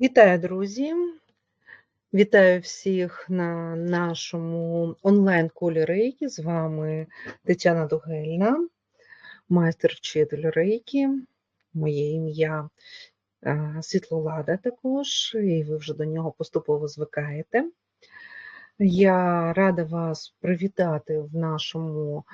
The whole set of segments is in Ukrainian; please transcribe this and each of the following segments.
Вітаю, друзі! Вітаю всіх на нашому онлайн-колі Рейки. З вами Тетяна Дугельна, майстер-вчитель Рейки. Моє ім'я е, Світлолада також, і ви вже до нього поступово звикаєте. Я рада вас привітати в нашому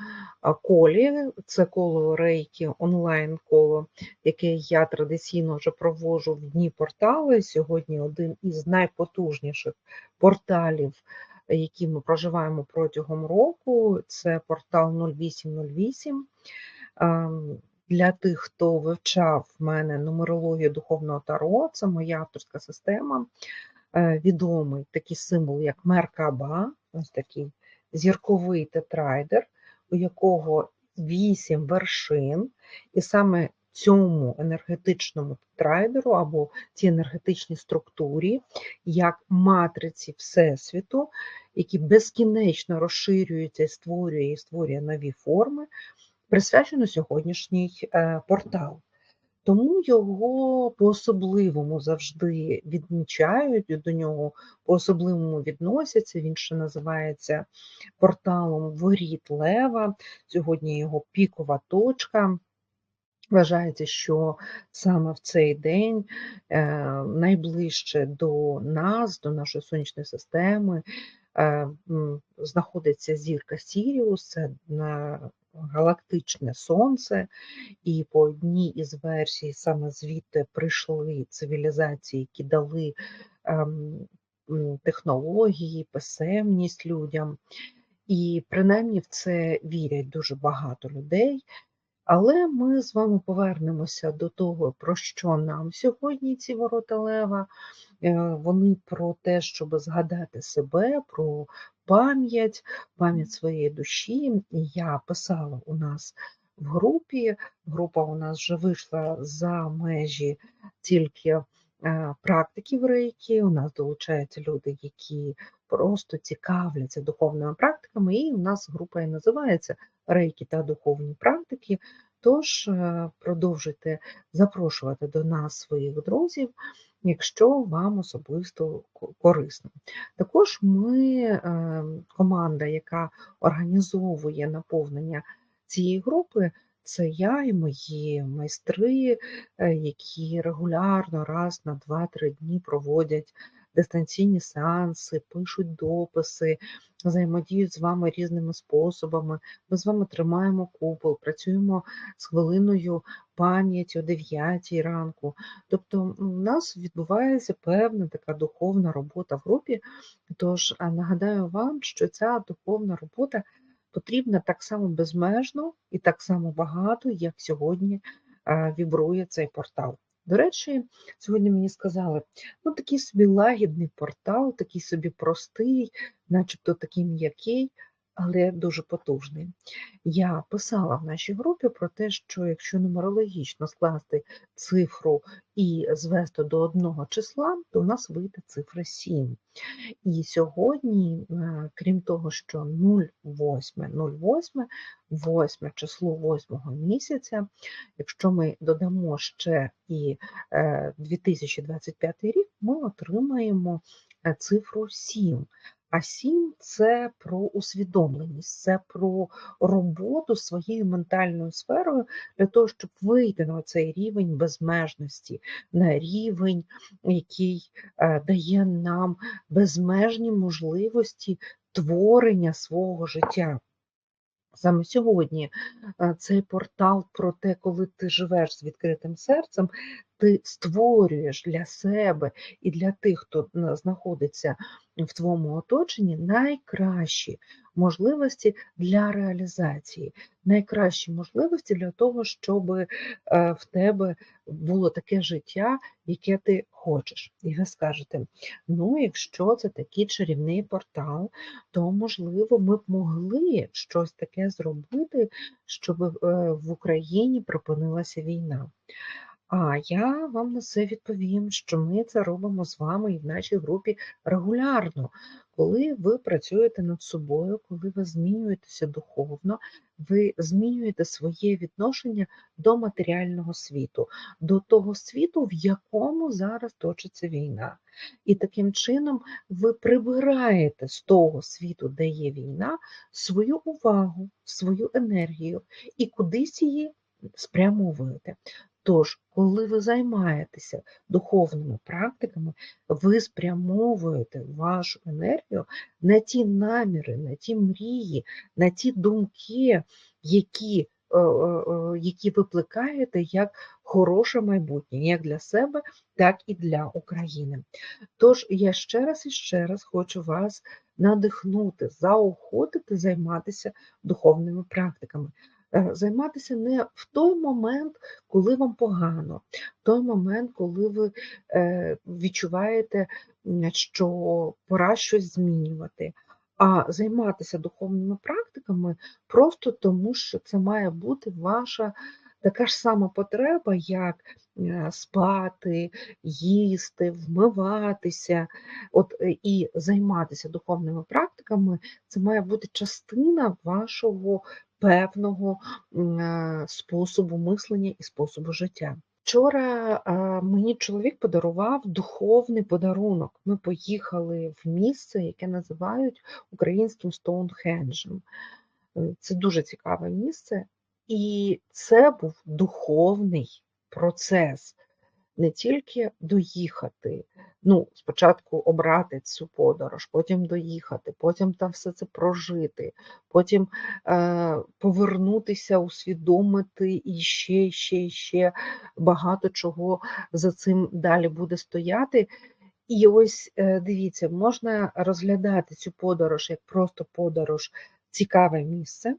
колі. Це коло рейки, онлайн-коло, яке я традиційно вже проводжу в дні портали. Сьогодні один із найпотужніших порталів, які ми проживаємо протягом року. Це портал 0808. Для тих, хто вивчав в мене нумерологію духовного таро, це моя авторська система. Е, відомий такий символ, як Меркаба, ось такий зірковий тетрайдер, у якого вісім вершин, і саме цьому енергетичному тетрайдеру або цій енергетичній структурі, як матриці Всесвіту, які безкінечно розширюються і створює і створює нові форми, присвячено сьогоднішній е, портал. Тому його по-особливому завжди відмічають, до нього по-особливому відносяться. Він ще називається порталом Воріт Лева. Сьогодні його пікова точка. Вважається, що саме в цей день е, найближче до нас, до нашої сонячної системи, е, знаходиться зірка Сіріус, це галактичне сонце, і по одній із версій саме звідти прийшли цивілізації, які дали ем, технології, писемність людям. І принаймні в це вірять дуже багато людей. Але ми з вами повернемося до того, про що нам сьогодні ці ворота Лева. Е, вони про те, щоб згадати себе, про пам'ять, пам'ять своєї душі. Я писала у нас в групі. Група у нас вже вийшла за межі тільки е, практиків рейки. У нас долучаються люди, які просто цікавляться духовними практиками, і у нас група і називається Рейки та духовні практики. Тож е, продовжуйте запрошувати до нас своїх друзів якщо вам особисто корисно. Також ми, е, команда, яка організовує наповнення цієї групи, це я і мої майстри, е, які регулярно раз на 2-3 дні проводять дистанційні сеанси, пишуть дописи, взаємодіють з вами різними способами. Ми з вами тримаємо купол, працюємо з хвилиною пам'яті о 9 ранку. Тобто у нас відбувається певна така духовна робота в групі. Тож нагадаю вам, що ця духовна робота потрібна так само безмежно і так само багато, як сьогодні вібрує цей портал. До речі, сьогодні мені сказали, ну такий собі лагідний портал, такий собі простий, начебто такий м'який, але дуже потужний. Я писала в нашій групі про те, що якщо нумерологічно скласти цифру і звести до одного числа, то у нас вийде цифра 7. І сьогодні, е, крім того, що 08, 08, 8 число 8 місяця, якщо ми додамо ще і 2025 е, рік, ми отримаємо е, цифру 7. А сім це про усвідомленість, це про роботу своєю ментальною сферою для того, щоб вийти на цей рівень безмежності, на рівень, який е, дає нам безмежні можливості творення свого життя. Саме сьогодні е, цей портал про те, коли ти живеш з відкритим серцем, ти створюєш для себе і для тих, хто знаходиться в твоєму оточенні, найкращі можливості для реалізації, найкращі можливості для того, щоб е, в тебе було таке життя, яке ти хочеш. І ви скажете: ну, якщо це такий чарівний портал, то можливо ми б могли щось таке зробити, щоб е, в Україні припинилася війна. А я вам на це відповім, що ми це робимо з вами і в нашій групі регулярно. Коли ви працюєте над собою, коли ви змінюєтеся духовно, ви змінюєте своє відношення до матеріального світу, до того світу, в якому зараз точиться війна. І таким чином ви прибираєте з того світу, де є війна, свою увагу, свою енергію і кудись її спрямовуєте. Тож, коли ви займаєтеся духовними практиками, ви спрямовуєте вашу енергію на ті наміри, на ті мрії, на ті думки, які е, е, е, які ви як хороше майбутнє, як для себе, так і для України. Тож я ще раз і ще раз хочу вас надихнути, заохотити займатися духовними практиками. Е, займатися не в той момент, коли вам погано, в той момент, коли ви е, відчуваєте, що пора щось змінювати, а займатися духовними практиками просто тому, що це має бути ваша така ж сама потреба, як е, спати, їсти, вмиватися, от і займатися духовними практиками, це має бути частина вашого певного е, способу мислення і способу життя. Вчора мені чоловік подарував духовний подарунок. Ми поїхали в місце, яке називають українським Стоунхенджем. Е, це дуже цікаве місце, і це був духовний процес не тільки доїхати, ну, спочатку обрати цю подорож, потім доїхати, потім там все це прожити, потім е, повернутися, усвідомити і ще, ще, ще багато чого за цим далі буде стояти. І ось е, дивіться, можна розглядати цю подорож як просто подорож, цікаве місце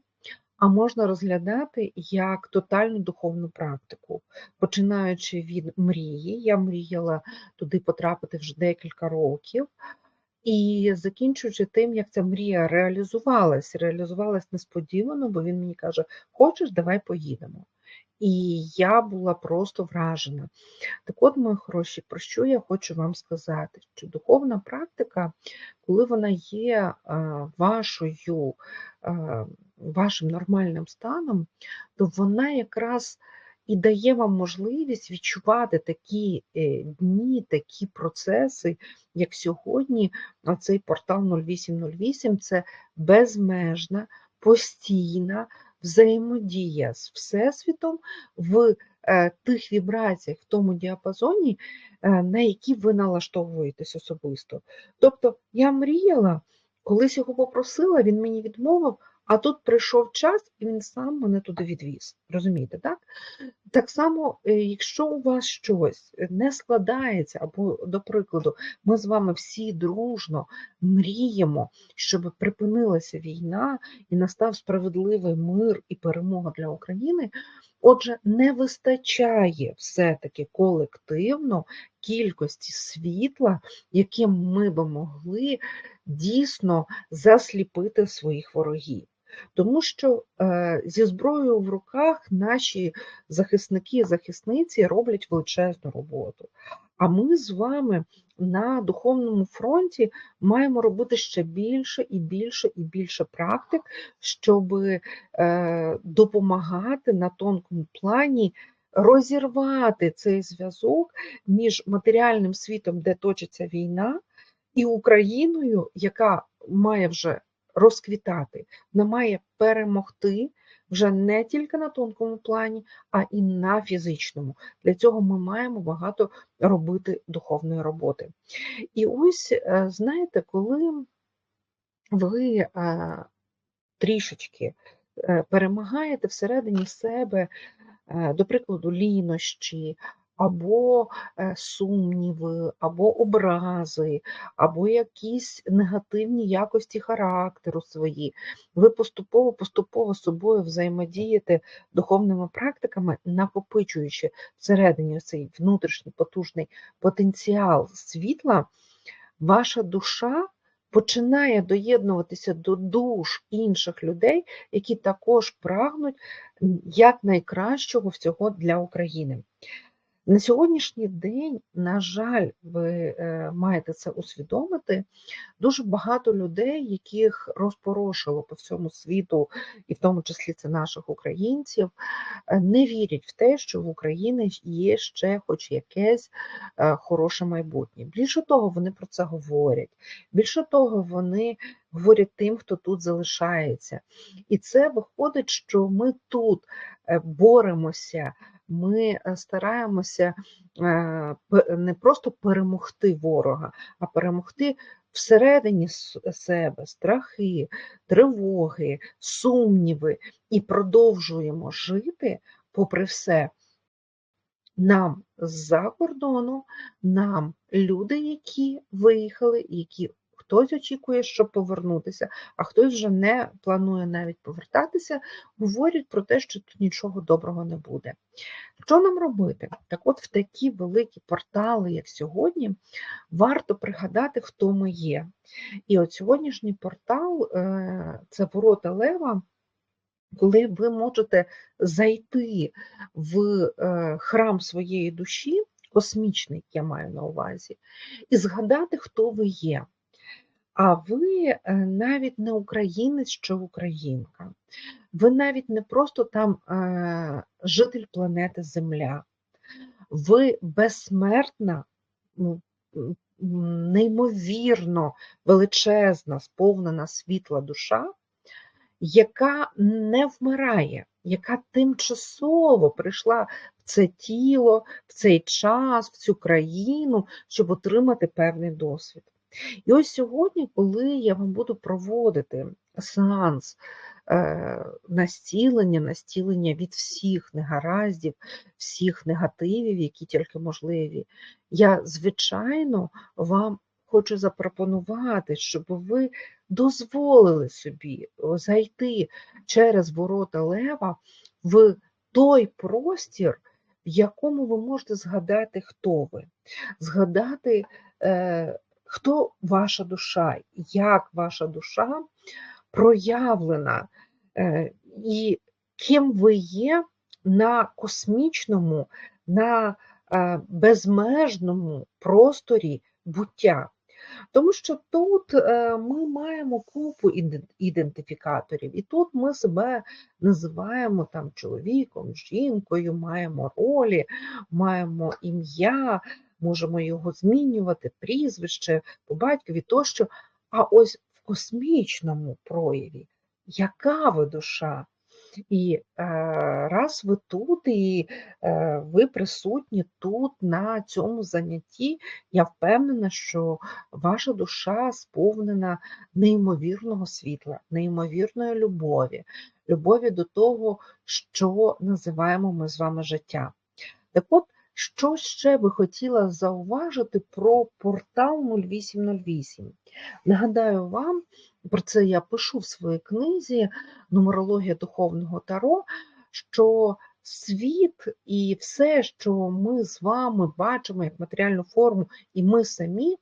а можна розглядати як тотальну духовну практику, починаючи від мрії. Я мріяла туди потрапити вже декілька років. І закінчуючи тим, як ця мрія реалізувалась, реалізувалась несподівано, бо він мені каже: Хочеш, давай поїдемо. І я була просто вражена. Так от, мої хороші, про що я хочу вам сказати? Що духовна практика, коли вона є вашою, вашим нормальним станом, то вона якраз і дає вам можливість відчувати такі е, дні, такі процеси, як сьогодні, цей портал 0808 це безмежна, постійна взаємодія з Всесвітом в е, тих вібраціях, в тому діапазоні, е, на які ви налаштовуєтесь особисто. Тобто я мріяла, колись його попросила, він мені відмовив. А тут прийшов час, і він сам мене туди відвіз. Розумієте, так? Так само, е, якщо у вас щось не складається, або, до прикладу, ми з вами всі дружно мріємо, щоб припинилася війна і настав справедливий мир і перемога для України. Отже, не вистачає все-таки колективно кількості світла, яким ми би могли дійсно засліпити своїх ворогів. Тому що е, зі зброєю в руках наші захисники і захисниці роблять величезну роботу. А ми з вами на духовному фронті маємо робити ще більше і більше і більше практик, щоб е, допомагати на тонкому плані. Розірвати цей зв'язок між матеріальним світом, де точиться війна, і Україною, яка має вже розквітати, вона має перемогти вже не тільки на тонкому плані, а і на фізичному. Для цього ми маємо багато робити духовної роботи. І ось, е, знаєте, коли ви е, трішечки е, перемагаєте всередині себе, до прикладу, лінощі, або е, сумніви, або образи, або якісь негативні якості характеру свої. Ви поступово-поступово з собою взаємодієте духовними практиками, накопичуючи всередині цей внутрішній потужний потенціал світла, ваша душа. Починає доєднуватися до душ інших людей, які також прагнуть як найкращого всього для України. На сьогоднішній день, на жаль, ви е, маєте це усвідомити. Дуже багато людей, яких розпорошило по всьому світу, і в тому числі це наших українців, е, не вірять в те, що в Україні є ще хоч якесь е, хороше майбутнє. Більше того, вони про це говорять. Більше того, вони говорять тим, хто тут залишається. І це виходить, що ми тут боремося ми е, стараємося е, не просто перемогти ворога, а перемогти всередині себе страхи, тривоги, сумніви і продовжуємо жити, попри все. Нам з-за кордону, нам люди, які виїхали, які Хтось очікує, щоб повернутися, а хтось вже не планує навіть повертатися, говорять про те, що тут нічого доброго не буде. Що нам робити? Так от в такі великі портали, як сьогодні, варто пригадати, хто ми є. І от сьогоднішній портал е, це ворота Лева. Коли ви можете зайти в е, храм своєї душі, космічний, я маю на увазі, і згадати, хто ви є. А ви е, навіть не українець чи українка. Ви навіть не просто там е, житель планети Земля. Ви безсмертна, ну, неймовірно величезна, сповнена світла душа, яка не вмирає, яка тимчасово прийшла в це тіло, в цей час, в цю країну, щоб отримати певний досвід. І ось сьогодні, коли я вам буду проводити сеанс е, настілення, настілення від всіх негараздів, всіх негативів, які тільки можливі, я, звичайно, вам хочу запропонувати, щоб ви дозволили собі зайти через ворота Лева в той простір, в якому ви можете згадати, хто ви, згадати. Е, хто ваша душа, як ваша душа проявлена, е, і ким ви є на космічному, на е, безмежному просторі буття. Тому що тут е, ми маємо купу ідентифікаторів, і тут ми себе називаємо там чоловіком, жінкою, маємо ролі, маємо ім'я, можемо його змінювати, прізвище по батькові тощо. А ось в космічному прояві, яка ви душа? І е, раз ви тут, і е, ви присутні тут, на цьому занятті, я впевнена, що ваша душа сповнена неймовірного світла, неймовірної любові, любові до того, що називаємо ми з вами життя. Так от, що ще би хотіла зауважити про портал 0808? Нагадаю вам, про це я пишу в своїй книзі Нумерологія духовного таро, що світ і все, що ми з вами бачимо як матеріальну форму, і ми самі,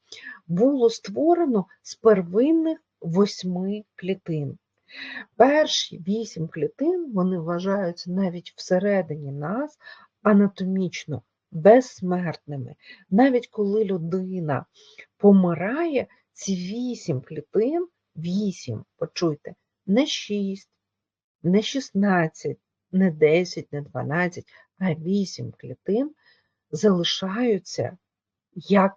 було створено з первинних восьми клітин. Перші вісім клітин вони вважаються навіть всередині нас анатомічно безсмертними. Навіть коли людина помирає, ці вісім клітин, вісім, почуйте, не шість, не шістнадцять, не десять, не дванадцять, а вісім клітин залишаються як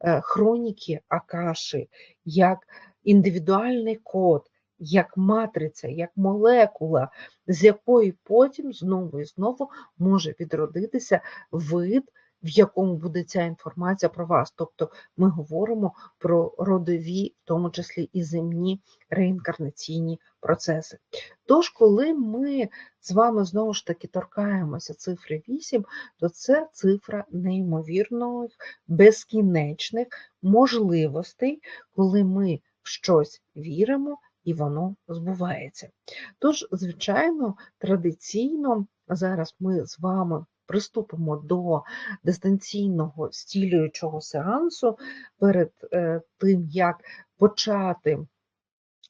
е, хроніки Акаши, як індивідуальний код, як матриця, як молекула, з якої потім знову і знову може відродитися вид, в якому буде ця інформація про вас. Тобто ми говоримо про родові, в тому числі і земні реінкарнаційні процеси. Тож, коли ми з вами знову ж таки торкаємося цифри 8, то це цифра неймовірних, безкінечних можливостей, коли ми в щось віримо і воно збувається. Тож, звичайно, традиційно зараз ми з вами приступимо до дистанційного стілюючого сеансу перед е, тим, як почати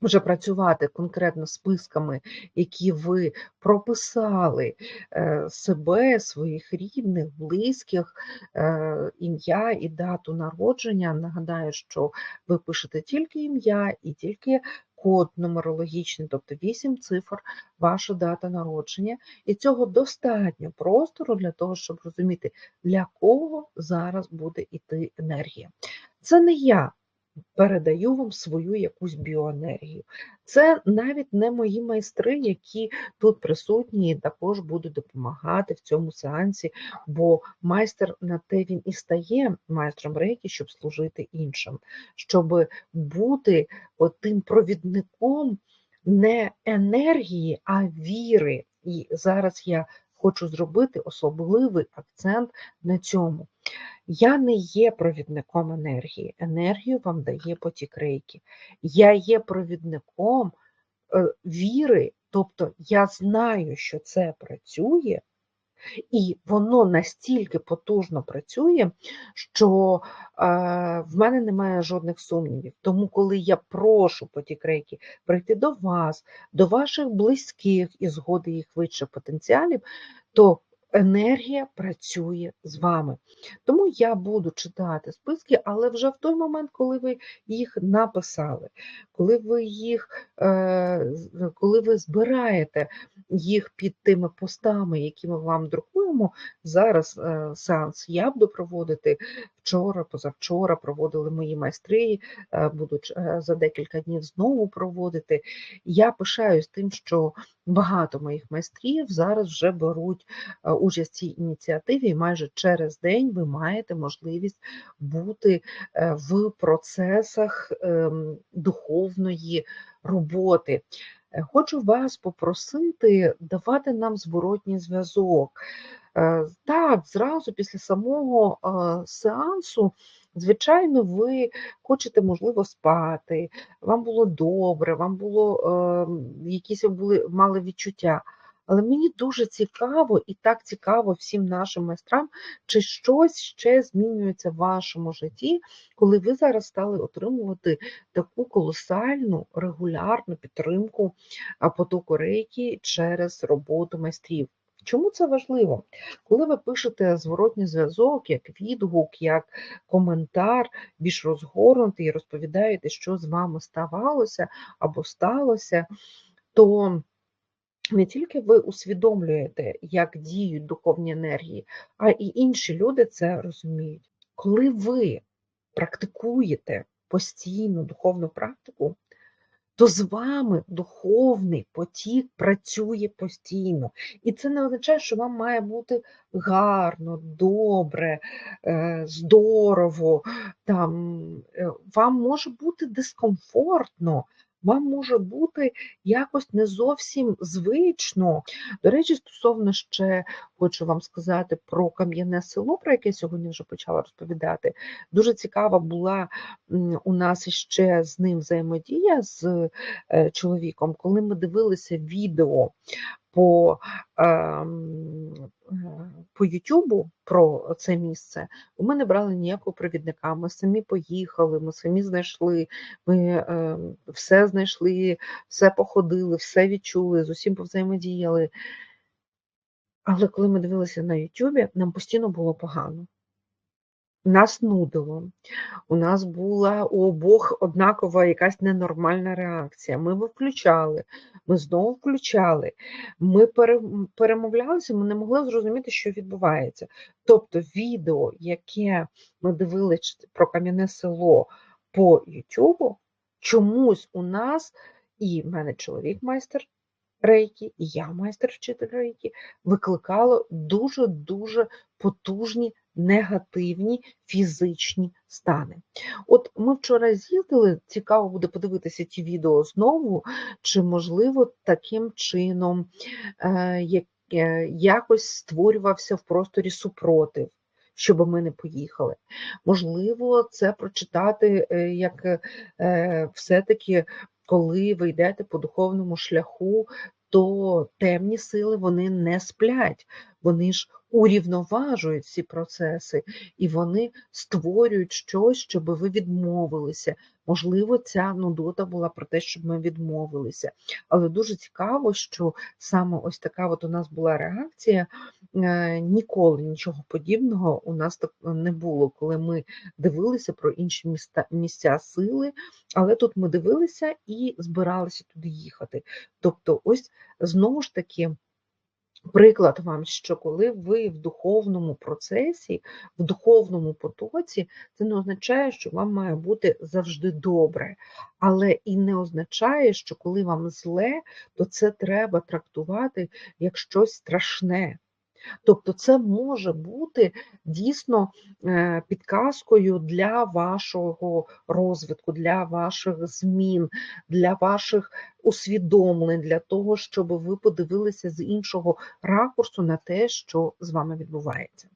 вже працювати конкретно списками, які ви прописали е, себе, своїх рідних, близьких, е, ім'я і дату народження. Нагадаю, що ви пишете тільки ім'я і тільки код нумерологічний, тобто 8 цифр, ваша дата народження. І цього достатньо простору для того, щоб розуміти, для кого зараз буде йти енергія. Це не я передаю вам свою якусь біоенергію. Це навіть не мої майстри, які тут присутні і також будуть допомагати в цьому сеансі, бо майстер на те він і стає майстром рейки, щоб служити іншим, щоб бути тим провідником не енергії, а віри. І зараз я хочу зробити особливий акцент на цьому. Я не є провідником енергії. Енергію вам дає потік рейки. Я є провідником е, віри, тобто я знаю, що це працює, і воно настільки потужно працює, що е, в мене немає жодних сумнівів. Тому, коли я прошу потік рейки прийти до вас, до ваших близьких і згоди їх вище потенціалів, то енергія працює з вами. Тому я буду читати списки, але вже в той момент, коли ви їх написали, коли ви їх, е, коли ви збираєте їх під тими постами, які ми вам друкуємо, зараз е, сеанс я буду проводити вчора, позавчора проводили мої майстри, е, будуть за декілька днів знову проводити. Я пишаюсь тим, що багато моїх майстрів зараз вже беруть участь в цій ініціативі, і майже через день ви маєте можливість бути е, в процесах ем, духовної роботи. Е, хочу вас попросити давати нам зворотній зв'язок. Так, зразу після самого сеансу, звичайно, ви хочете, можливо, спати, вам було добре, вам було якісь були мали відчуття. Але мені дуже цікаво і так цікаво всім нашим майстрам, чи щось ще змінюється в вашому житті, коли ви зараз стали отримувати таку колосальну регулярну підтримку потоку рейки через роботу майстрів. Чому це важливо? Коли ви пишете зворотній зв'язок, як відгук, як коментар, більш розгорнутий і розповідаєте, що з вами ставалося або сталося, то не тільки ви усвідомлюєте, як діють духовні енергії, а і інші люди це розуміють. Коли ви практикуєте постійну духовну практику, то з вами духовний потік працює постійно. І це не означає, що вам має бути гарно, добре, е, здорово. Там, е, Вам може бути дискомфортно вам може бути якось не зовсім звично. До речі, стосовно ще хочу вам сказати про кам'яне село, про яке сьогодні вже почала розповідати. Дуже цікава була у нас ще з ним взаємодія з е, чоловіком, коли ми дивилися відео по ем, по Ютубу про це місце, ми не брали ніякого провідника. Ми самі поїхали, ми самі знайшли, ми ем, все знайшли, все походили, все відчули, з усім повзаємодіяли. Але коли ми дивилися на Ютубі, нам постійно було погано. Нас нудило, у нас була у обох однакова якась ненормальна реакція. Ми включали, ми знову включали, ми перемовлялися, ми не могли зрозуміти, що відбувається. Тобто, відео, яке ми дивилися про кам'яне село по Ютубу, чомусь у нас, і в мене чоловік майстер рейки, і я майстер вчитель рейки, викликало дуже-дуже потужні негативні фізичні стани. От ми вчора з'їздили, цікаво буде подивитися ті відео знову, чи, можливо, таким чином е, е, якось створювався в просторі супротив. Щоб ми не поїхали. Можливо, це прочитати, е, як все-таки, коли ви йдете по духовному шляху, то темні сили вони не сплять, вони ж урівноважують ці процеси, і вони створюють щось, щоб ви відмовилися. Можливо, ця нудота була про те, щоб ми відмовилися. Але дуже цікаво, що саме ось така от у нас була реакція. Е, Ніколи нічого подібного у нас так не було, коли ми дивилися про інші міста, місця сили, але тут ми дивилися і збиралися туди їхати. Тобто, ось знову ж таки. Приклад вам, що коли ви в духовному процесі, в духовному потоці, це не означає, що вам має бути завжди добре, але і не означає, що коли вам зле, то це треба трактувати як щось страшне. Тобто це може бути дійсно е, підказкою для вашого розвитку, для ваших змін, для ваших усвідомлень, для того, щоб ви подивилися з іншого ракурсу на те, що з вами відбувається.